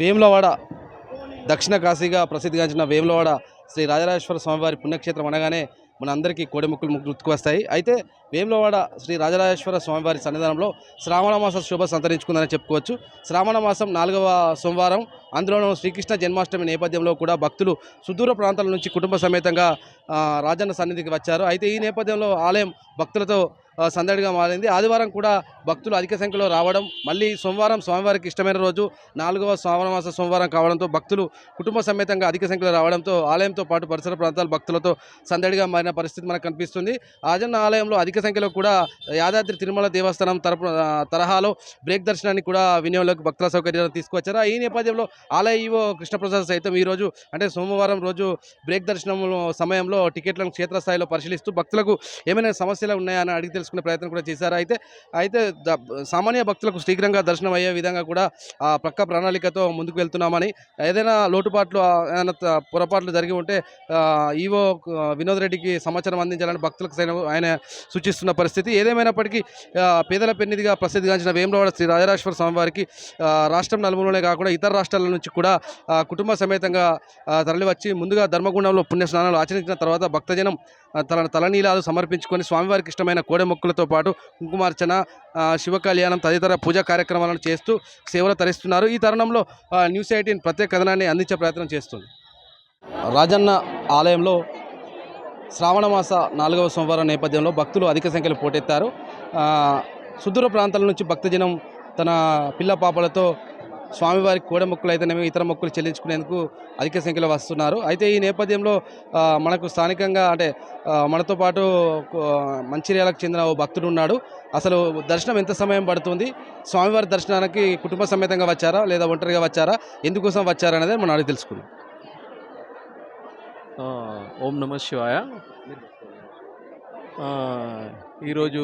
వేములవాడ దక్షిణ కాశీగా ప్రసిద్ధిగాంచిన వేములవాడ శ్రీ రాజరాజేశ్వర స్వామివారి పుణ్యక్షేత్రం అనగానే మన అందరికీ ముగ్గులు గుర్తుకు వస్తాయి అయితే వేములవాడ శ్రీ రాజరాజేశ్వర స్వామివారి సన్నిధానంలో శ్రావణ మాస శుభ సంతరించుకుందని చెప్పుకోవచ్చు. శ్రావణ మాసం నాలుగవ సోమవారం. అందులోనూ శ్రీకృష్ణ జన్మాష్టమి నేపథ్యంలో కూడా భక్తులు సుదూర ప్రాంతాల నుంచి కుటుంబ సమేతంగా రాజన్న సన్నిధికి వచ్చారు. అయితే ఈ నేపథ్యంలో ఆలయం భక్తులతో సందడిగా మారింది. ఆదివారం కూడా భక్తులు అధిక సంఖ్యలో రావడం మళ్ళీ సోమవారం స్వామివారికి ఇష్టమైన రోజు నాలుగవ శ్రావణమాస సోమవారం కావడంతో భక్తులు కుటుంబ సమేతంగా అధిక సంఖ్యలో రావడంతో ఆలయంతో పాటు పరిసర ప్రాంతాల భక్తులతో సందడిగా మారిన పరిస్థితి మనకు కనిపిస్తుంది. రాజన్న ఆలయంలో అధిక సంఖ్యలో కూడా యాదాద్రి తిరుమల దేవస్థానం తరపు తరహాలో బ్రేక్ దర్శనాన్ని కూడా వినియోగంలోకి భక్తుల సౌకర్యాలు తీసుకువచ్చారు. ఈ నేపథ్యంలో ఆలయ ఈవో కృష్ణప్రసాద్ సైతం ఈ రోజు అంటే సోమవారం రోజు బ్రేక్ దర్శనం సమయంలో టికెట్లను క్షేత్రస్థాయిలో పరిశీలిస్తూ భక్తులకు ఏమైనా సమస్యలు ఉన్నాయా అని అడిగి తెలుసుకునే ప్రయత్నం కూడా చేశారు. అయితే అయితే సామాన్య భక్తులకు శీఘ్రంగా దర్శనం అయ్యే విధంగా కూడా ఆ ప్రక్క ప్రణాళికతో ముందుకు వెళ్తున్నామని ఏదైనా లోటుపాట్లు ఏదైనా పొరపాట్లు జరిగి ఉంటే ఈవో వినోద్ రెడ్డికి సమాచారం అందించాలని భక్తులకు ఆయన సూచిస్తున్న పరిస్థితి. ఏదేమైనప్పటికీ పేదల పెన్నిదిగా ప్రసిద్ధిగాంచిన వేములవాడ శ్రీ రాజరాజేశ్వర స్వామివారికి వారికి రాష్ట్రం నలుమూలనే కాకుండా ఇతర రాష్ట్రాల నుంచి కూడా కుటుంబ సమేతంగా తరలివచ్చి ముందుగా ధర్మగుండంలో పుణ్య స్నానాలు ఆచరించిన తర్వాత భక్తజనం తల తలనీలాలు సమర్పించుకొని స్వామివారికి ఇష్టమైన కోడె మొక్కులతో పాటు కుంకుమార్చన శివ కళ్యాణం తదితర పూజా కార్యక్రమాలను చేస్తూ సేవలు తరిస్తున్నారు. ఈ తరుణంలో న్యూస్ ఎయిటీన్ ప్రత్యేక కథనాన్ని అందించే ప్రయత్నం చేస్తుంది. రాజన్న ఆలయంలో శ్రావణ మాస నాలుగవ సోమవారం నేపథ్యంలో భక్తులు అధిక సంఖ్యలో పోటెత్తారు. సుదూర ప్రాంతాల నుంచి భక్తజనం తన పిల్ల పాపలతో స్వామివారికి కోడ మొక్కులు అయితేనేమి ఇతర మొక్కులు చెల్లించుకునేందుకు అధిక సంఖ్యలో వస్తున్నారు. అయితే ఈ నేపథ్యంలో మనకు స్థానికంగా అంటే మనతో పాటు మంచిర్యాలకు చెందిన ఓ భక్తుడు ఉన్నాడు. అసలు దర్శనం ఎంత సమయం పడుతుంది? స్వామివారి దర్శనానికి కుటుంబ సమేతంగా వచ్చారా? లేదా ఒంటరిగా వచ్చారా? ఎందుకోసం వచ్చారా అనేది మనం అడిగి తెలుసుకుందాం. ఓం నమ శివాయ. ఈరోజు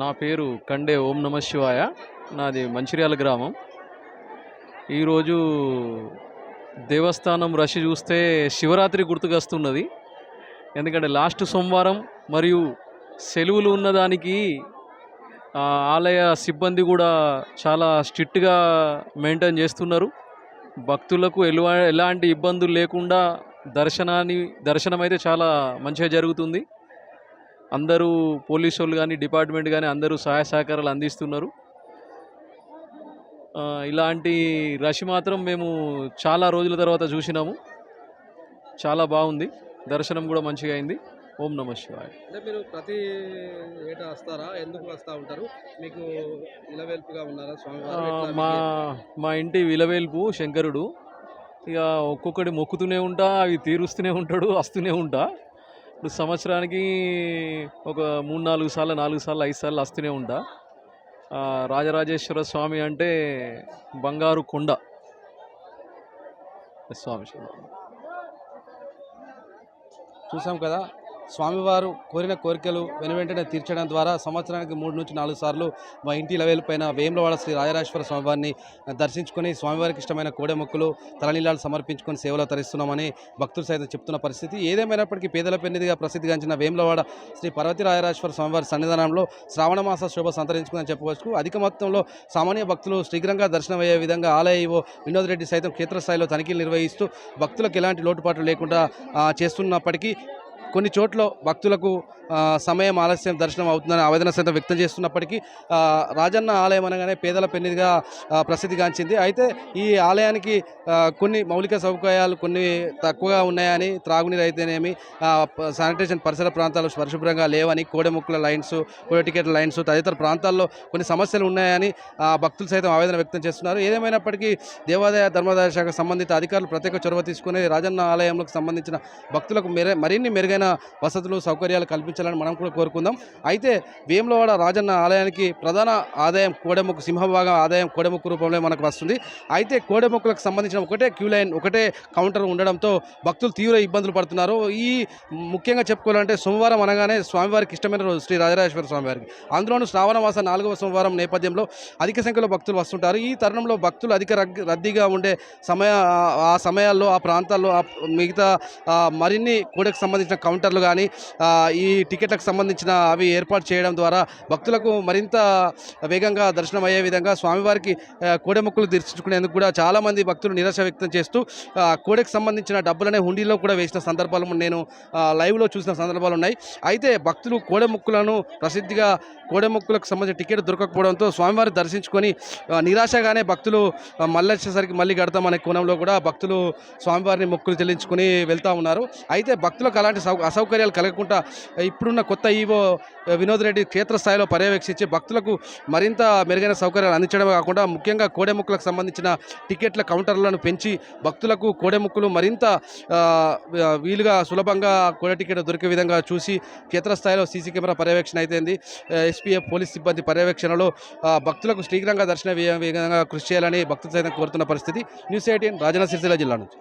నా పేరు కండే ఓం నమ శివాయ. నాది మంచిర్యాల గ్రామం. ఈరోజు దేవస్థానం రష్ చూస్తే శివరాత్రి గుర్తుకొస్తున్నది. ఎందుకంటే లాస్ట్ సోమవారం మరియు సెలవులు ఉన్నదానికి ఆలయ సిబ్బంది కూడా చాలా స్ట్రిక్ట్గా మెయింటైన్ చేస్తున్నారు. భక్తులకు ఎలువ ఎలాంటి ఇబ్బందులు లేకుండా దర్శనాన్ని దర్శనం అయితే చాలా మంచిగా జరుగుతుంది. అందరూ పోలీసు వాళ్ళు కానీ డిపార్ట్మెంట్ కానీ అందరూ సహాయ సహకారాలు అందిస్తున్నారు. ఇలాంటి రష్ మాత్రం మేము చాలా రోజుల తర్వాత చూసినాము. చాలా బాగుంది. దర్శనం కూడా మంచిగా అయింది. ఓం నమ శివాయ. అంటే మీరు ప్రతి ఏటా వస్తారా? ఎందుకు వస్తూ ఉంటారు? మీకు ఇలవెల్పుగా ఉన్నారా ఆ, మా మా ఇంటి విలవేల్పు శంకరుడు. ఇక ఒక్కొక్కటి మొక్కుతూనే ఉంటా అవి తీరుస్తూనే ఉంటాడు వస్తూనే ఉంటా. ఇప్పుడు సంవత్సరానికి ఒక మూడు నాలుగు సార్లు నాలుగు సార్లు ఐదు సార్లు వస్తూనే ఉంటా. రాజరాజేశ్వర స్వామి అంటే బంగారు కొండ. స్వామి చూసాం కదా? స్వామివారు కోరిన కోరికలు వెను వెంటనే తీర్చడం ద్వారా సంవత్సరానికి మూడు నుంచి నాలుగు సార్లు మా ఇంటి లవేలు పైన వేములవాడ శ్రీ రాజరాజేశ్వర స్వామివారిని దర్శించుకొని స్వామివారికి ఇష్టమైన కోడె మొక్కులు తలనీలాలు సమర్పించుకొని సేవలు తరిస్తున్నామని భక్తులు సైతం చెప్తున్న పరిస్థితి. ఏదేమైనప్పటికీ పేదల పెన్నిదిగా ప్రసిద్ధిగాంచిన వేములవాడ శ్రీ పర్వతి రాజరాజేశ్వర స్వామివారి సన్నిధానంలో శ్రావణ మాస శోభ సంతరించుకుందని చెప్పవచ్చు. అధిక మొత్తంలో సామాన్య భక్తులు శీఘ్రంగా దర్శనం అయ్యే విధంగా ఆలయ ఈవో వినోద్ రెడ్డి సైతం క్షేత్రస్థాయిలో తనిఖీలు నిర్వహిస్తూ భక్తులకు ఎలాంటి లోటుపాట్లు లేకుండా చేస్తున్నప్పటికీ కొన్ని చోట్ల భక్తులకు సమయం ఆలస్యం దర్శనం అవుతుందని ఆవేదన సైతం వ్యక్తం చేస్తున్నప్పటికీ రాజన్న ఆలయం అనగానే పేదల పెన్నిదిగా ప్రసిద్ధిగాంచింది అయితే ఈ ఆలయానికి కొన్ని మౌలిక సౌకర్యాలు కొన్ని తక్కువగా ఉన్నాయని త్రాగునీరు అయితేనేమి శానిటేషన్ పరిసర ప్రాంతాలు పరిశుభ్రంగా లేవని కోడెముక్కుల లైన్స్ కోడె టికెట్ లైన్స్ తదితర ప్రాంతాల్లో కొన్ని సమస్యలు ఉన్నాయని ఆ, భక్తులు సైతం ఆవేదన వ్యక్తం చేస్తున్నారు. ఏదేమైనప్పటికీ దేవాదాయ ధర్మాదాయ శాఖ సంబంధిత అధికారులు ప్రత్యేక చొరవ తీసుకుని రాజన్న ఆలయంలో సంబంధించిన భక్తులకు మెర మరిన్ని మెరుగైన వసతులు సౌకర్యాలు కల్పించాలని మనం కూడా కోరుకుందాం. అయితే వేములవాడ రాజన్న ఆలయానికి ప్రధాన ఆదాయం కోడెముక్కు సింహభాగం ఆదాయం కోడెముక్కు రూపంలో మనకు వస్తుంది. అయితే కోడెముక్కులకు సంబంధించిన ఒకటే క్యూ లైన్ ఒకటే కౌంటర్ ఉండడంతో భక్తులు తీవ్ర ఇబ్బందులు పడుతున్నారు. ఈ ముఖ్యంగా చెప్పుకోవాలంటే సోమవారం అనగానే స్వామివారికి ఇష్టమైన రోజు శ్రీ రాజరాజేశ్వర స్వామివారికి అందులోనూ శ్రావణ మాస నాలుగవ సోమవారం నేపథ్యంలో అధిక సంఖ్యలో భక్తులు వస్తుంటారు. ఈ తరుణంలో భక్తులు అధిక రద్దీగా ఉండే సమయ ఆ సమయాల్లో ఆ ప్రాంతాల్లో ఆ మిగతా మరిన్ని కోడెకు సంబంధించిన కౌంటర్లు కానీ ఈ టికెట్లకు సంబంధించిన అవి ఏర్పాటు చేయడం ద్వారా భక్తులకు మరింత వేగంగా దర్శనం అయ్యే విధంగా స్వామివారికి కోడెముక్కులు తీర్చుకునేందుకు కూడా చాలామంది భక్తులు నిరాశ వ్యక్తం చేస్తూ కోడెకు సంబంధించిన డబ్బులనే హుండీలో కూడా వేసిన సందర్భాలు నేను లైవ్లో చూసిన సందర్భాలు ఉన్నాయి. అయితే భక్తులు కోడెముక్కులను ప్రసిద్ధిగా కోడెముక్కులకు సంబంధించిన టికెట్ దొరకకపోవడంతో స్వామివారిని దర్శించుకొని నిరాశగానే భక్తులు మళ్ళీ వచ్చేసరికి మళ్ళీ కడతామనే కోణంలో కూడా భక్తులు స్వామివారిని మొక్కులు చెల్లించుకొని వెళ్తూ ఉన్నారు. అయితే భక్తులకు అలాంటి సౌ అసౌకర్యాలు కలగకుండా ఇప్పుడున్న కొత్త ఈవో వినోద్ రెడ్డి క్షేత్రస్థాయిలో పర్యవేక్షించి భక్తులకు మరింత మెరుగైన సౌకర్యాలు అందించడమే కాకుండా ముఖ్యంగా కోడెముక్కులకు సంబంధించిన టికెట్ల కౌంటర్లను పెంచి భక్తులకు కోడెముక్కులు మరింత వీలుగా సులభంగా కోడె టికెట్ దొరికే విధంగా చూసి క్షేత్రస్థాయిలో సీసీ కెమెరా పర్యవేక్షణ అయితేంది. ఎస్పీఎఫ్ పోలీస్ సిబ్బంది పర్యవేక్షణలో భక్తులకు శీఘ్రంగా దర్శన విధంగా కృషి చేయాలని భక్తులు సైతం కోరుతున్న పరిస్థితి. న్యూస్ ఎయిటీన్ రాజన్న సిరిసిల్ల జిల్లా నుంచి.